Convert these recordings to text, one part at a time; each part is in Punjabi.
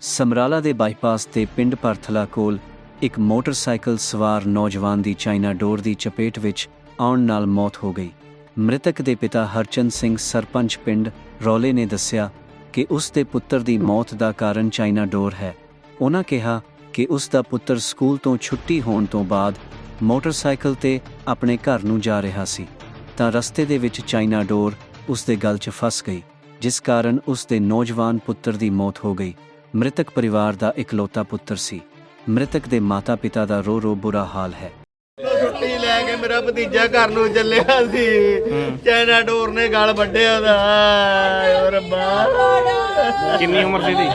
ਸਮਰਾਲਾ ਦੇ ਬਾਈਪਾਸ ਤੇ ਪਿੰਡ ਪਰਥਲਾ ਕੋਲ ਇੱਕ ਮੋਟਰਸਾਈਕਲ ਸਵਾਰ ਨੌਜਵਾਨ ਦੀ ਚਾਈਨਾ ਡੋਰ ਦੀ ਚਪੇਟ ਵਿੱਚ ਆਉਣ ਨਾਲ ਮੌਤ ਹੋ ਗਈ। ਮ੍ਰਿਤਕ ਦੇ ਪਿਤਾ ਹਰਚੰਦ ਸਿੰਘ ਸਰਪੰਚ ਪਿੰਡ ਰੌਲੇ ਨੇ ਦੱਸਿਆ ਕਿ ਉਸ ਦੇ ਪੁੱਤਰ ਦੀ ਮੌਤ ਦਾ ਕਾਰਨ ਚਾਈਨਾ ਡੋਰ ਹੈ। ਉਹਨਾਂ ਕਿਹਾ ਕਿ ਉਸ ਦਾ ਪੁੱਤਰ ਸਕੂਲ ਤੋਂ ਛੁੱਟੀ ਹੋਣ ਤੋਂ ਬਾਅਦ ਮੋਟਰਸਾਈਕਲ ਤੇ ਆਪਣੇ ਘਰ ਨੂੰ ਜਾ ਰਿਹਾ ਸੀ। ਤਾਂ ਰਸਤੇ ਦੇ ਵਿੱਚ ਚਾਈਨਾ ਡੋਰ ਉਸ ਦੇ ਗਲ 'ਚ ਫਸ ਗਈ, ਜਿਸ ਕਾਰਨ ਉਸ ਦੇ ਨੌਜਵਾਨ ਪੁੱਤਰ ਦੀ ਮੌਤ ਹੋ ਗਈ। ਮ੍ਰਿਤਕ ਪਰਿਵਾਰ ਦਾ ਇਕਲੌਤਾ ਪੁੱਤਰ ਸੀ। ਮ੍ਰਿਤਕ ਦੇ ਮਾਤਾ-ਪਿਤਾ ਦਾ ਰੋ ਰੋ ਬੁਰਾ ਹਾਲ ਹੈ। ਛੁੱਟੀ ਲੈ ਕੇ ਮੇਰਾ ਭਤੀਜਾ ਘਰ ਨੂੰ ਚੱਲਿਆ ਸੀ। ਚਾਈਨਾ ਡੋਰ ਨੇ ਗਲ ਵੱਢਿਆ ਉਹਦਾ। ਆਏ ਰੱਬਾ। ਕਿੰਨੀ ਉਮਰ ਸੀ ਦੀ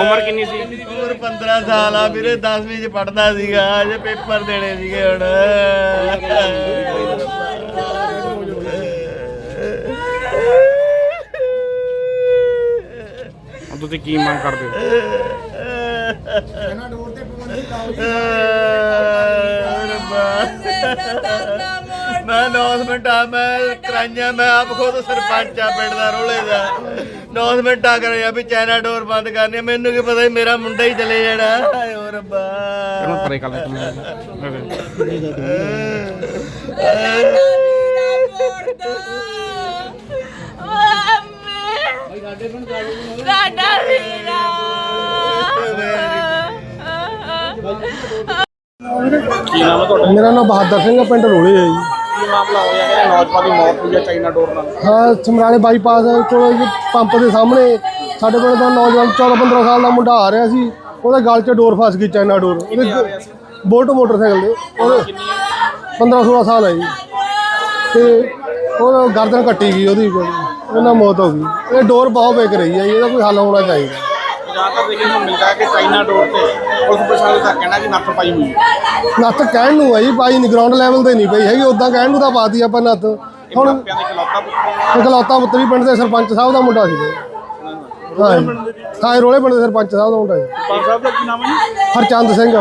ਉਮਰ ਕਿੰਨੀ ਸੀ? ਉਮਰ 15 ਸਾਲ ਆ ਵੀਰੇ 10ਵੀਂ ਚ ਪੜਦਾ ਸੀਗਾ ਅਜੇ ਪੇਪਰ ਦੇਣੇ ਸੀਗੇ ਹੁਣ ਹੁਣ ਤੁਸੀਂ ਕੀ ਮੰਗ ਕਰਦੇ ਹੋ? ਮੈਂ ਅਨਾਉਂਸਮੈਂਟ ਆ ਮੈਂ ਕਰਾਈਆਂ ਮੈਂ ਆਪ ਖੁਦ ਸਰਪੰਚ ਆ ਪਿੰਡ ਦਾ ਰੋਲੇ ਦਾ। ਅਨਾਉਂਸਮੈਂਟ ਆ ਕਰਿਆ ਵੀ ਚਾਈਨਾ ਡੋਰ ਬੰਦ ਕਰਨੀ ਆ। ਮੈਨੂੰ ਕੀ ਪਤਾ ਸੀ ਮੇਰਾ ਮੁੰਡਾ ਹੀ ਚਲੇ ਜਾਣਾ। ਹਾਏ ਓ ਰੱਬਾ। ਇਹਨੂੰ ਪਰੇ ਕਰ ਲੈ ਸਾਡਾ ਵੀਰਾ। ਕੀ ਨਾਮ ਹੈ ਤੁਹਾਡਾ? ਮੇਰਾ ਨਾਮ ਬਹਾਦਰ ਸਿੰਘ ਹੈ ਪਿੰਡ ਰੋਲੇ ਹੈ ਜੀ। ਕੀ ਮਾਮਲਾ ਹੋਇਆ? ਕਿ ਨੌਜਵਾਨ ਦੀ ਮੌਤ ਹੋਈ ਹੈ ਚਾਈਨਾ ਡੋਰ ਨਾਲ। ਹਾਂ ਸਮਰਾਲੇ ਬਾਈਪਾਸ ਕੋਲ ਜੀ ਪੰਪ ਦੇ ਸਾਹਮਣੇ। ਸਾਡੇ ਪਿੰਡ ਦਾ ਨੌਜਵਾਨ 14 15 ਸਾਲ ਦਾ ਮੁੰਡਾ ਆ ਰਿਹਾ ਸੀ। ਉਹਦੇ ਗਲ 'ਚ ਡੋਰ ਫਸ ਗਈ ਚਾਈਨਾ ਡੋਰ। ਉਹਦੇ ਬੋਲਟ ਮੋਟਰਸਾਈਕਲ ਦੇ। ਉਹਦੇ 15 16 ਸਾਲ ਹੈ ਜੀ। ਤੇ ਉਹ ਗਰਦਨ ਕੱਟੀ ਗਈ ਉਹਦੀ। ਉਹਨਾਂ ਮੌਤ ਹੋ ਗਈ। ਇਹ ਡੋਰ ਬਹੁਤ ਵੇਕ ਰਹੀ ਹੈ ਇਹਦਾ ਕੋਈ ਹੱਲ ਹੋਣਾ ਚਾਹੀਦਾ। ਜ਼ਿਆਦਾਤਰ ਦੇਖਣ ਨੂੰ ਮਿਲਦਾ ਹੈ ਕਿ ਚਾਈਨਾ ਡੋਰ ਤੇ ਪੁਲਿਸ ਪ੍ਰਸ਼ਾਸਨ ਦਾ ਕਹਿਣਾ ਕਿ ਨੱਥ ਪਾਈ ਹੋਈ ਹੈ। ਨੱਥ ਕਹਿਣ ਨੂੰ ਜੀ ਪਾਈ ਨਹੀਂ ਗਰਾਊਂਡ ਲੈਵਲ ਤੇ ਨਹੀਂ ਪਈ ਹੈਗੀ ਉਦਾਂ ਕਹਿਣ ਨੂੰ ਤਾਂ ਪਾਤੀ ਆਪਾਂ ਨੱਥ। ਹੁਣ ਇਕਲੌਤਾ ਪੁੱਤਰ ਵੀ ਪਿੰਡ ਦੇ ਸਰਪੰਚ ਸਾਹਿਬ ਦਾ ਮੁੰਡਾ ਸੀ। ਹਾਂ। ਹਾਂ ਰੋਲੇ ਪਿੰਡ ਦੇ ਸਰਪੰਚ ਸਾਹਿਬ ਦਾ ਮੁੰਡਾ ਜੀ। ਪੰਜ ਸਾਹਿਬ ਦਾ ਕੀ ਨਾਮ ਹੈ ਹਰਚੰਦ ਸਿੰਘ।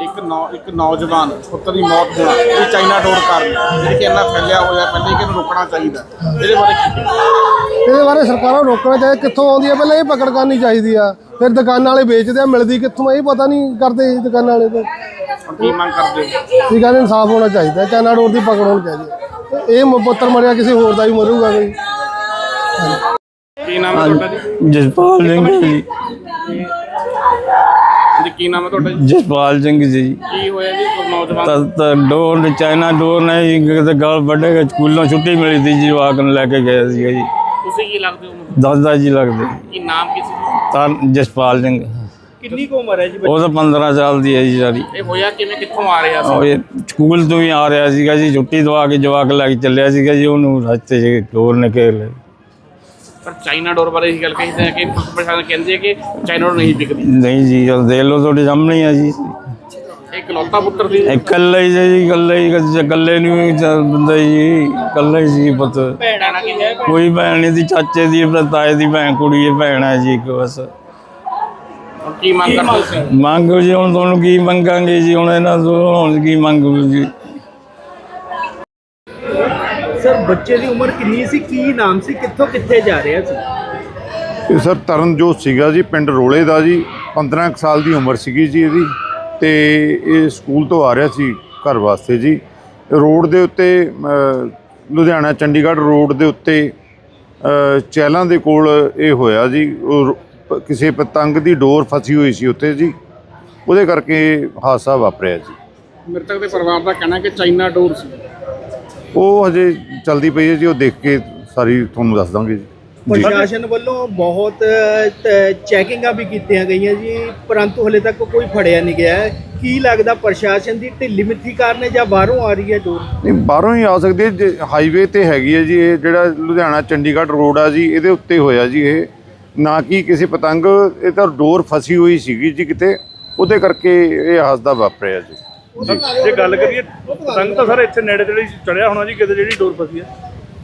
ਇੱਕ ਨੌ ਇੱਕ ਨੌਜਵਾਨ ਪੁੱਤਰ ਦੀ ਮੌਤ ਹੋਣਾ ਇਹ ਚਾਈਨਾ ਡੋਰ ਕਾਰਨ ਜਿਹੜੀ ਕਿ ਇੰਨਾ ਫੈਲਿਆ ਹੋਇਆ ਪਹਿਲੇ ਕਿ ਇਹਨੂੰ ਰੋਕਣਾ ਚਾਹੀਦਾ। ਇਹਦੇ ਬਾਰੇ ਕੀ? ਇਹਦੇ ਬਾਰੇ ਸਰਕਾਰਾਂ ਨੂੰ ਰੋਕਣਾ ਚਾਹੀਦਾ ਕਿੱਥੋਂ ਆਉਂਦੀ ਹੈ ਪਹਿਲਾਂ ਇਹ ਪਕੜ ਕਰਨੀ ਚਾਹੀਦੀ ਆ। ਫਿਰ ਦੁਕਾਨਾਂ ਵਾਲੇ ਵੇਚਦੇ ਆ ਮਿਲਦੀ ਕਿੱਥੋਂ ਆ, ਇਹ ਪਤਾ ਨਹੀਂ ਕਰਦੇ ਦੁਕਾਨਾਂ ਵਾਲੇ ਤੇ। ਕੀ ਮੰਗ ਕਰਦੇ ਹੋ? ਇਹ ਕਹਿੰਦੇ ਇਨਸਾਫ ਹੋਣਾ ਚਾਹੀਦਾ ਚਾਈਨਾ ਡੋਰ ਦੀ ਪਕੜ ਹੋਣੀ ਚਾਹੀਦੀ ਹੈ। ਇਹ ਪੁੱਤਰ ਮਰਿਆ ਕਿਸੇ ਹੋਰ ਦਾ ਵੀ ਮਰੂਗਾ ਕੋਈ। ਕੀ ਨਾਮ ਹੈ ਤੁਹਾਡਾ ਜੀ? ਜਸਪਾਲ ਸਿੰਘ ਜੀ। ਜੀ ਕੀ ਨਾਮ ਹੈ ਤੁਹਾਡਾ ਜੀ? ਜਸਪਾਲ ਸਿੰਘ ਜੀ। ਕੀ ਹੋਇਆ ਜੀ ਕੋਈ ਨੌਜਵਾਨ? ਤਾਂ ਤਾਂ ਡੋਰ ਨੇ ਚਾਈਨਾ ਡੋਰ ਨੇ ਜੀ ਕਿਤੇ ਗਲ ਵੱਡੇ ਸਕੂਲੋਂ ਛੁੱਟੀ ਮਿਲੀ ਸੀ ਜੀ ਜਵਾਕ ਨੂੰ ਲੈ ਕੇ ਗਏ ਸੀਗਾ ਜੀ। ਤੁਸੀਂ ਕੀ ਲੱਗਦੇ ਹੋ ਦਾਦਾ ਜੀ ਲੱਗਦੇ। ਕੀ ਨਾਮ ਕੀ ਸੀ? ਤਾਂ ਜਸਪਾਲ ਸਿੰਘ। ਕਿੰਨੀ ਕੁ ਉਮਰ ਹੈ ਜੀ ਉਹ ਤਾਂ 15 ਸਾਲ ਦੀ ਹੈ ਜੀ ਸਾਰੀ। ਇਹ ਹੋਇਆ ਕਿਵੇਂ ਕਿੱਥੋਂ ਆ ਰਿਹਾ ਸੀ? ਉਹ ਇਹ ਸਕੂਲ ਤੋਂ ਹੀ ਆ ਰਿਹਾ ਸੀਗਾ ਜੀ ਛੁੱਟੀ ਦਵਾ ਕੇ ਜਵਾਕ ਲੈ ਕੇ ਚੱਲਿਆ ਸੀਗਾ ਜੀ ਉਹਨੂੰ ਰਸਤੇ 'ਚ ਡੋਰ ਨੇ ਘੇਰ ਲਿਆ। ਪਰ ਚਾਈਨਾ ਡੋਰ ਬਾਰੇ ਇਹ ਗੱਲ ਕਹੀ ਹੈ ਕਿ ਪ੍ਰਸ਼ਾਸਨ ਕਹਿੰਦੇ ਕਿ ਚਾਈਨਾ ਡੋਰ ਨਹੀਂ ਵਿਕਦੀ। ਨਹੀਂ ਜੀ ਉਹ ਦੇਖ ਲਓ ਤੁਹਾਡੇ ਸਾਹਮਣੇ ਹੀ ਆ ਜੀ। ਇਕਲੌਤਾ ਪੁੱਤਰ ਸੀ। ਇਕੱਲਾ ਹੀ ਜੀ ਇਕੱਲਾ ਹੀ ਇਕੱਲੇ ਨੂੰ ਹੀ ਚੱਲ ਬੰਦਾ ਜੀ ਇਕੱਲਾ ਸੀ ਪੁੱਤ। ਭੈਣਾਂ ਕੀ ਹੈ। ਕੋਈ ਭੈਣ ਨਹੀਂ ਦੀ ਚਾਚੇ ਦੀ ਤਾਏ ਦੀ ਭੈਣ ਕੁੜੀ ਹੈ ਭੈਣ ਹੈ ਜੀ ਇੱਕ ਬਸ। ਕੀ ਮੰਗ ਕਰਦੇ ਮੰਗੋ ਜੀ ਹੁਣ ਤੁਹਾਨੂੰ ਕੀ ਮੰਗਾਂਗੇ ਜੀ ਹੁਣ ਇਹਨਾਂ ਤੋਂ ਹੁਣ ਕੀ ਮੰਗੋ ਜੀ ਸਰ ਬੱਚੇ ਦੀ ਉਮਰ ਕਿੰਨੀ ਸੀ? ਕੀ ਨਾਮ ਸੀ? ਕਿੱਥੋਂ ਕਿੱਥੇ ਜਾ ਰਿਹਾ ਸੀ ਇਹ ਸਰ ਤਰਨਜੋਤ ਸੀਗਾ ਜੀ ਪਿੰਡ ਰੋਲੇ ਦਾ ਜੀ। 15 ਕੁ ਸਾਲ ਦੀ ਉਮਰ ਸੀਗੀ ਜੀ ਇਹਦੀ ਤੇ ਇਹ ਸਕੂਲ ਤੋਂ ਆ ਰਿਹਾ ਸੀ ਘਰ ਵਾਸਤੇ ਜੀ। ਰੋਡ ਦੇ ਉੱਤੇ ਲੁਧਿਆਣਾ ਚੰਡੀਗੜ੍ਹ ਰੋਡ ਦੇ ਉੱਤੇ ਅ, ਚਹਿਲਾਂ ਦੇ ਕੋਲ ਇਹ ਹੋਇਆ ਜੀ। ਕਿਸੇ ਪਤੰਗ ਦੀ ਡੋਰ ਫਸੀ ਹੋਈ ਸੀ ਉੱਤੇ ਜੀ। ਉਹਦੇ ਕਰਕੇ ਹਾਦਸਾ ਵਾਪਰਿਆ ਜੀ। ਮ੍ਰਿਤਕ ਦੇ ਪਰਿਵਾਰ ਦਾ ਕਹਿਣਾ ਕਿ ਚਾਈਨਾ ਡੋਰ ਸੀ। ਉਹ ਹਜੇ ਚਲਦੀ ਪਈ ਹੈ ਜੀ ਉਹ ਦੇਖ ਕੇ ਸਾਰੀ ਤੁਹਾਨੂੰ ਦੱਸ ਦਾਂਗੇ ਜੀ। ਜੀ। ਪ੍ਰਸ਼ਾਸਨ ਵੱਲੋਂ ਬਹੁਤ ਚੈਕਿੰਗਾਂ ਵੀ ਕੀਤੀਆਂ ਗਈਆਂ ਜੀ ਪਰੰਤੂ ਹਲੇ ਤੱਕ ਕੋਈ ਫੜਿਆ ਨਹੀਂ ਗਿਆ। ਹੈ। ਕੀ ਲੱਗਦਾ ਪ੍ਰਸ਼ਾਸਨ ਦੀ ਢਿੱਲੀ ਮਿੱਠੀ ਕਾਰਨ ਹੈ ਜਾਂ ਬਾਹਰੋਂ ਆ ਰਹੀ ਹੈ ਡੋਰ ਨਹੀਂ ਬਾਹਰੋਂ ਹੀ ਆ ਸਕਦੀ ਹੈ ਜੇ ਹਾਈਵੇ ਤੇ ਹੈਗੀ ਹੈ ਜੀ ਇਹ ਜਿਹੜਾ ਲੁਧਿਆਣਾ ਚੰਡੀਗੜ੍ਹ ਰੋਡ ਆ ਜੀ ਇਹਦੇ ਉੱਤੇ ਹੋਇਆ ਜੀ ਇਹ। ਨਾ ਕਿ ਕਿਸੇ ਪਤੰਗ ਇਹ ਤਾਂ ਡੋਰ ਫਸੀ ਹੋਈ ਸੀਗੀ ਜੀ ਕਿਤੇ ਉਹਦੇ ਕਰਕੇ ਇਹ ਹਾਦਸਾ ਵਾਪਰਿਆ ਜੀ। ਜੇ। ਗੱਲ ਕਰੀਏ ਪਤੰਗ ਤਾਂ ਸਰ ਇੱਥੇ ਨੇੜੇ ਤੇੜੇ ਚੜਿਆ ਹੋਣਾ ਜੀ, ਕਿਤੇ ਜਿਹੜੀ ਡੋਰ ਫਸੀ ਹੈ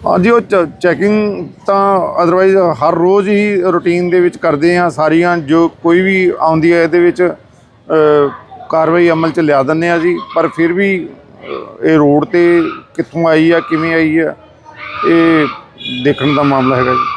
ਹਾਂਜੀ, ਉਹ ਚੈਕਿੰਗ ਤਾਂ ਅਦਰਵਾਈਜ਼ ਹਰ ਰੋਜ਼ ਹੀ ਰੂਟੀਨ ਦੇ ਵਿੱਚ ਕਰਦੇ ਆ ਸਾਰੀਆਂ, ਜੋ ਕੋਈ ਵੀ ਆਉਂਦੀ ਹੈ ਇਹਦੇ ਵਿੱਚ ਕਾਰਵਾਈ ਅਮਲ ਚ ਲਿਆ ਦਿੰਦੇ ਆ ਜੀ। ਪਰ ਫਿਰ ਵੀ ਇਹ ਰੋਡ ਤੇ ਕਿੱਥੋਂ ਆਈ ਆ, ਕਿਵੇਂ ਆਈ ਆ, ਇਹ ਦੇਖਣ ਦਾ ਮਾਮਲਾ ਹੈਗਾ ਜੀ।